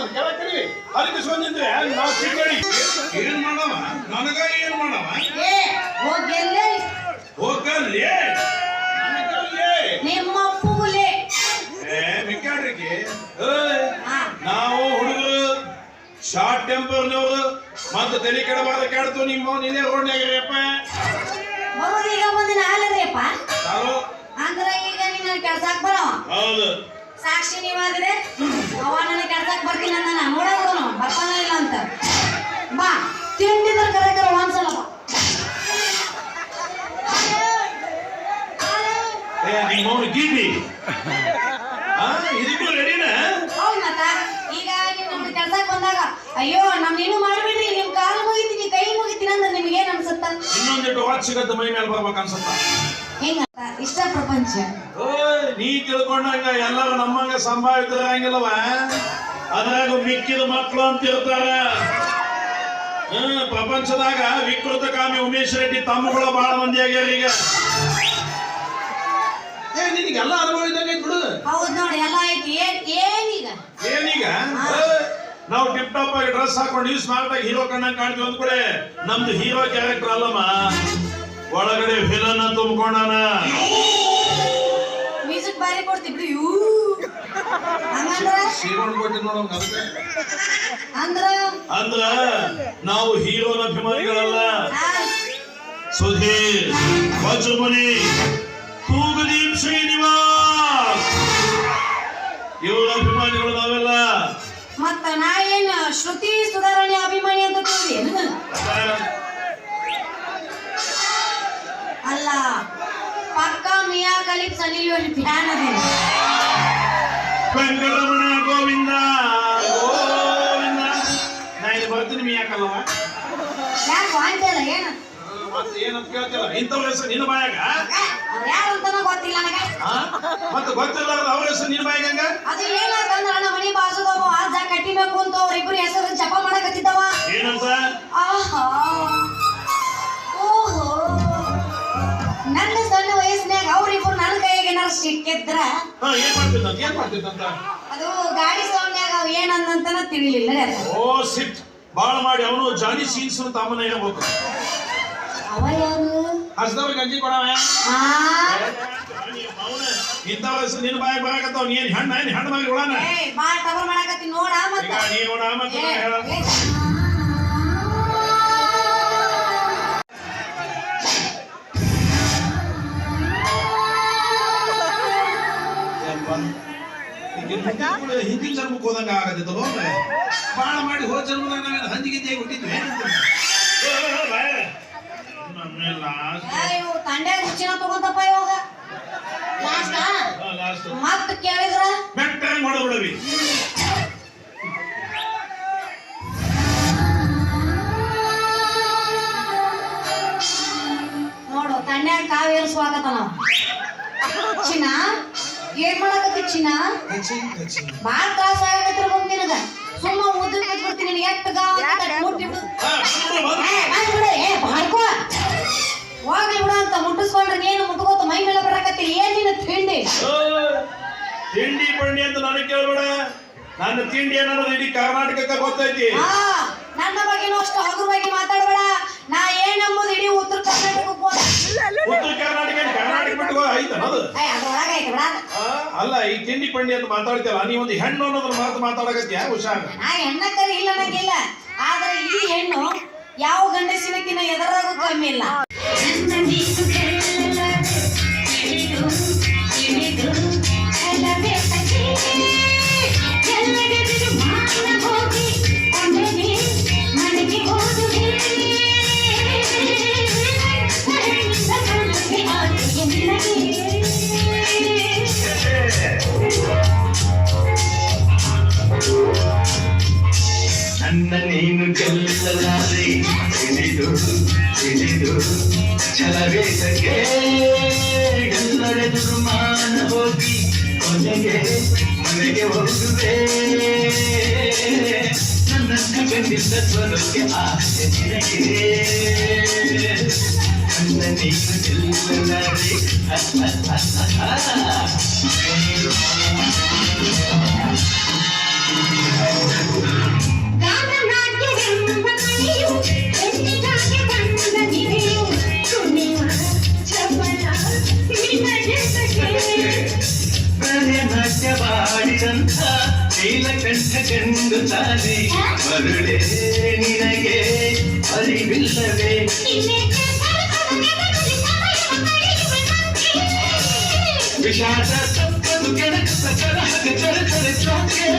ನಾನು ಕೆಳಗೆ ಕಡಿ ಹರಿಕಿಸ್ಕೊಂಡಿದ್ರೆ ನಾವು ತಿಂಗಳಿ ಏನ್ ಮಾಡವ? ನನಗ ಏನ್ ಮಾಡವ? ಹೋಗೆಲ್ಲೇ. ಹಾ. ನಾವು ಹುಡುಗರು ಶಾರ್ಟ್ ಟೆಂಪರ್ನವರು ಮತ್ತೆ ತಲೆ ಕೆಡಬಾರ್ದ ಕೆಡ್ತು ನಿಮ್ಮ ನಿನ್ನೆ ರೋಡ್ನಾಗ್ರಿಯಪ್ಪ ಈಗ ಒಂದಿನ ಬರವ ಹೌದು. ಸಾಕ್ಷಿ ನೀವಾದ್ರೆ? ಅವ ನನಗೆ ಕೆಲ್ಸಕ್ ಬರ್ತೀನಿ ಅಂತ ನಾನು ನೋಡೋದು ಬರ್ತಾನ ಇಲ್ಲ ಅಂತ. ಬಾ ತಿಂಡಿದ್ರ ಕರೆ ಕರೆ ಒಂದ್ಸಲ ಬಾ. ಅವನು ಗೀಟಿ ಇದಕ್ಕೂ ರೆಡಿನ ಹೌದ್ ಮತ್ತ ಈಗ ನೀವು ಬಂದಾಗ ಅಯ್ಯೋ ನಮ್ ನೀನು ಮಾಡ್ಬಿಡ್ರಿ ನಿಮ್ ಕಾಲು ಮುಗಿತೀನಿ ಕೈ ಮುಗಿತೀನಿ ಅಂದ್ರೆ ನಿಮ್ಗೆ ಏನ್ ಅನ್ಸುತ್ತ? ಇನ್ನೊಂದಿಟ್ಟು ವಾಚ್ ಸಿಗತ್ತೆ ಮೈ ಮೇಲೆ ಬರ್ಬೇಕು ಅನ್ಸತ್ತ? ಇಷ್ಟ ಪ್ರಪಂಚ. ನೀ ತಿಳ್ಕೊಂಡಂಗ ಎಲ್ಲರೂ ನಮ್ಮಂಗ ಸಂಭಾವಿತರಂಗಿಲ್ಲವ ಅದ್ರಾಗ ಮಿಕ್ಕಿದ ಮಕ್ಕಳು ಅಂತ ಇರ್ತಾರ. ಹ್ಮ್ ಪ್ರಪಂಚದಾಗ ವಿಕೃತ ಕಾಮಿ ಉಮೇಶ್ ರೆಡ್ಡಿ ತಮ್ಮಗಳ ಬಹಳ ಮಂದಿ ಆಗ್ಯಾರ ಈಗ. ಏ ನಿನಗೆಲ್ಲ ಅನುಭವ ಇದ್ದಂಗೆ ಬಿಡು. ಹೌದು ನೋಡಿ ಎಲ್ಲ ಐತಿ ಏನ್ ಏನೀಗ? ಏನೀಗ? ನಾವು ಟಿಪ್ ಟಾಪ್ ಆಗಿ ಡ್ರೆಸ್ ಹಾಕೊಂಡು ಯೂಸ್ ಸ್ಮಾರ್ಟ್ ಆಗಿ ಹೀರೋ ಕಣ್ಣಂಗ್ ಕಾಣ್ತೀವಿ ಅಂದ್ಕೂಡೆ. ನಮ್ದು ಹೀರೋ ಕ್ಯಾರೆಕ್ಟರ್ ಅಲ್ಲಮ್ಮ. ಒಳಗಡೆ ವಿಲನ್ ತುಂಬಿಕೊಂಡಾನ? ಮ್ಯೂಸಿಕ್ ಬಾರಿ ಕೊಡ್ತಿ ಬಿಡು. ಯೂ. ಶ್ರೀಮಂತ ನೋಡೋ ಅಂದ್ರ? ಅಂದ್ರ ನಾವು ಹೀರೋನ ಅಭಿಮಾನಿಗಳಲ್ಲ. ಸುಧೀರ್ ವಜ್ರಮುನಿ ತೂಗದೀಪ್ ಶ್ರೀನಿವಾಸ್. ಇವರ ಅಭಿಮಾನಿಗಳು ನಾವೆಲ್ಲ. ಮತ್ತ ನಾ ಏನ್ ಶ್ರುತಿ ಸುಧಾರಣೆ ಅಭಿಮಾನಿ ಅಂತ ತಿಳಿದೇನು ಸನಿ ಲಿಯೋನ್ ಫ್ಯಾನ್ ಅದೇನು ವೆಂಕಟರಮಣ ಗೋವಿಂದ. ಗೋವಿಂದ. ನಾ ಇಲ್ಲಿ ಬರ್ತೀನಿ ಮೀ ಯಾಕಲ್ಲವ? ಯಾಕೆ ವಾಂತಿಲ್ಲ ಏನ? ಮತ್ತೆ ಏನಂತ ಕೇಳ್ತಿಲ್ಲ. ಇಂಥವ್ರ ಹೆಸರು ನಿನ್ನ ಬಾಯಾಗ? ಯಾರು ಅಂತಾನೂ ಗೊತ್ತಿಲ್ಲ ನನಗೆ. ಮತ್ತೆ ಗೊತ್ತಿಲ್ಲ ಅವ್ರ ಹೆಸರು ನಿನ್ನ ಬಾಯಾಗ ಹೆಂಗ? ಅದು ಅಂದ್ರೆ ನಮ್ಮ ಮನೆ ಬಾಜುದವ ಆಜ ಕಟ್ಟಿಬೇಕು ಅಂತ ಅವ್ರಿಬ್ರು ಹೆಸರು ಜಪ ಮಾಡಕತ್ತಿದ್ದವ. ಏನಂತ? ಆಹಾ. ಸಿಕ್ಕಿದ್ರ ಏನ್ ಮಾಡ್ತಿದ್ದಂತ ಏನ್ ಮಾಡ್ತಿದ್ದಂತ ಅದು ಗಾಡಿ ಸೌಂಡ್ನ್ಯಾಗ ಅವ್ ಏನಂದಂತನ ತಿಳಿಲಿಲ್ಲ ಓ ಸಿಟ್. ಬಾಳ ಮಾಡಿ ಅವನು ಜಾನಿ ಸೀನ್ಸ್ ತಾಮನ ಇರಬೇಕು ಅವ ಯಾರು? ಅಂಜಿ ಕೊಡವ? ಆ. ಇಂಥವ್ರ ಹೆಸರು ನಿನ್ನ ಬಾಯಾಗ ಬರಾಕತ್ತಾವ ನೀನ್ ಹೆಣ್ಣ ಏನ್ ಹೆಣ್ಣು ಮಗ ಉಳಾನ ಟವರ್ ಮಾಡಕತ್ತಿ ನೋಡ ಮತ್ತ. ನೀ ನೋಡ ಮತ್ತೆ ಹೇಳ. ಏ, ಹಿಂದಿನ ಜನ್ಮಕ್ಕೆ ಹೋದಂಗ ಆಗದಿತ್ತಲ್ಲ ಬಾಳ ಮಾಡಿ ಹೋದ ಜನ್ಮದಾಗ ನಾವೇನು ಹಂದಿಗೆ ಹುಟ್ಟಿದ್ವಿ ನಮ್ಮೇಲೆ ಲಾಸ್ಟ್ ಏ, ಇವು ತಂಡ್ಯಾಗ ಹುಚ್ಚಿನ ತಗೊಂತಪ್ಪ ಇವಾಗ. ಲಾಸ್ಟ್ ಲಾಸ್ಟ್ ಮತ್ ಕೇಳಿದ್ರ? ಬೆಟ್ಟ ಹೊಡೆದ್ಬಿಡವಿ ನೋಡು ತಂಡ್ಯಾಗ ಕಾವೇರಿಸುವಾಗತ್ತ ಸ್ವಾಗತ ನಾವು. ಚಿನ್ನ? ಏನ್ ಮಾಡಕತ್ತಿ ಚಿನ್ನ ಬಾಳ ತ್ರಾಸ ಆಗಕತ್ತಿರ್ಬೇಕು ನಿನಗ. ಸುಮ್ಮ ಉದ್ದು ಬಿಟ್ಬಿಡ್ತೀನಿ ನಿನಗೆ. ಎಷ್ಟು ಗಾವ ಮುಟ್ಟಿ ಬಿಡು. ಏ, ಬಂದ್ ಬಿಡು, ಏ ಮಾಡ್ಕೋ ಹೋಗ್ಲಿ ಬಿಡು ಅಂತ ಮುಟ್ಟಿಸ್ಕೊಂಡ್ರೆ ನೀನು ಮುಟ್ಕೋತ ಮೈ ಮೇಲೆ ಬರಕತ್ತಿ. ಏನ್ ನಿನ್ನ ತಿಂಡಿ? ತಿಂಡಿ ಪಂಡಿ ಅಂತ ನಾನು ಕೇಳ್ಬೇಡ. ನನ್ನ ತಿಂಡಿ ಅನ್ನೋದು ಇಡೀ ಕರ್ನಾಟಕಕ್ಕೆ ಗೊತ್ತೈತಿ. ಆ ನನ್ನ ಬಗ್ಗೆನೂ ಅಷ್ಟು ಹಗುರ ಬಗ್ಗೆ ಮಾತಾಡಬೇಡ. ನಾ ಏನಂಬುದು ಇಡೀ ಉತ್ತರ ಕರ್ನಾಟಕಕ್ಕೆ ಉತ್ತರ ಕರ್ನಾಟಕ ಕರ್ನಾಟಕ ಬಿಟ್ಟು ಅದು? ಐತೆ ಅಲ್ಲ ಈ ತಿಂಡಿ ಪಂಡಿ ಅಂತ ಮಾತಾಡ್ತೀಯಲ್ಲ ನೀ ಒಂದು ಹೆಣ್ಣು ಅನ್ನೋದ್ರ ಮಾತು ಯಾರು ಹುಷಾರ್. ನಾ ಹೆಣ್ಣ ಕರಿ ಇಲ್ಲ ನಂಗಿಲ್ಲ. ಆದ್ರೆ ಈ ಹೆಣ್ಣು ಯಾವ ಗಂಡಸಿನಕ್ಕಿನ ಎದರಾಗೂ ಕಮ್ಮಿ ಇಲ್ಲ. ನನ್ನ ನೀನು ಗೆಲ್ಲಲಾರೆ. ತಿಳಿದು ತಿಳಿದು ಛಲವೇಸಕ್ಕೆ ಎಲ್ಲರೆದುರು ಮಾನ ಹೋಗಿ ಕೊನೆಗೆ ಮನೆಗೆ ಹೋಗುವೆ. ನನ್ನನ್ನು ಬೆಂದಿದ್ದ ಸ್ವರಕ್ಕೆ ಆಸೆ ನಿನಗೆ ನನ್ನ ನೀನು ಗೆಲ್ಲಲಾರೆ. ಕಂಠ ಮರುಳೇ ನಿನಗೆ ಅರಿವಿಲ್ಲವೇ ವಿಷಾದ ತಪ್ಪದು ಕೆಣಕ ಸಕಲ ಹಗ ಚರ ಚರ ಚೋಕೆ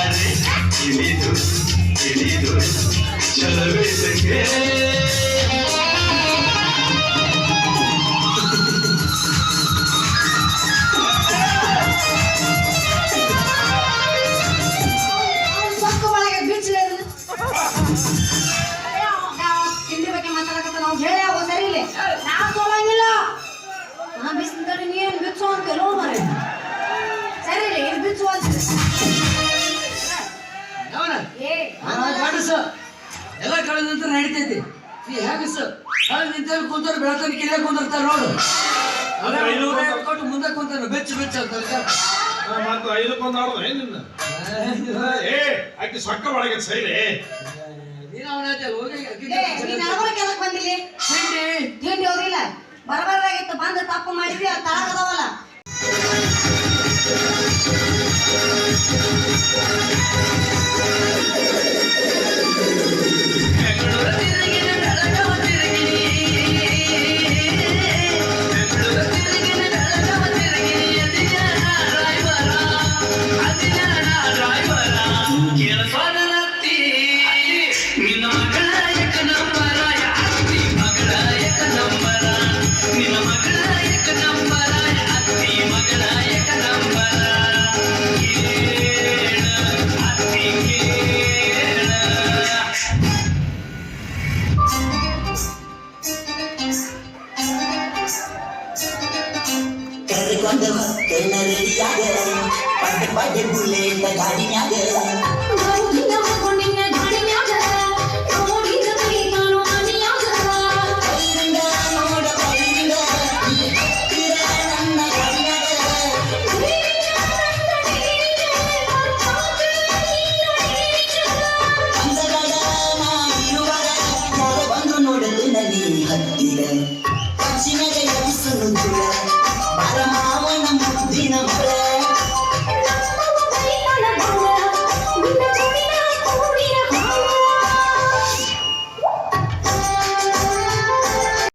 ನಿಲ್ಲಲಾರೆ ಇಳಿದು ಇಳಿದು ಚಲವಿಸಕ್ಕೆ ಸೊಕ್ಕ ಒಳಗೆ ಗಂಡಸ ಎಲ್ಲ ಕಳೆದ ನಂತರ ನಡೀತೈತಿ. ನೀ ಹೆಂಗಸ ಕಳೆದ ನಿಂತಲ್ಲಿ ಕುಂತಾರ ಬೆಳತನ ಕಿರಿಯ ಕುಂದಿರ್ತಾರ ನೋಡು. ಕೊಟ್ಟು ಮುಂದೆ ಕುಂತಾನ ಬೆಚ್ಚ ಬೆಚ್ಚ ಅಂತ ಮತ್ತೆ ಐದಕ್ಕೊಂದು ಆಡ್ದ ಏನ್ ನಿನ್ನ? ಏ ಆಕೆ ಸೊಕ್ಕ ಒಳಗೆ ಸೈಲೆ. ನೀನು ಅವನ ಹೋಗಿ ಬಂದಿಲ್ಲಿ? ತಿಂಡಿ. ಹೋದಿಲ್ಲ. ಬರಬಾರ್ದಾಗಿತ್ತು. ಬಂದು ತಪ್ಪು ಮಾಡಿದ್ವಿ ಅದು ತಳಗದವಲ್ಲ ನಿನ್ನ ನಾ ಇರುವಾಗ ಯಾರು ಬಂದ್ರು ನೋಡಲು ನಲಿ ಹತ್ತಿರ ಪಕ್ಷಿನಾಗ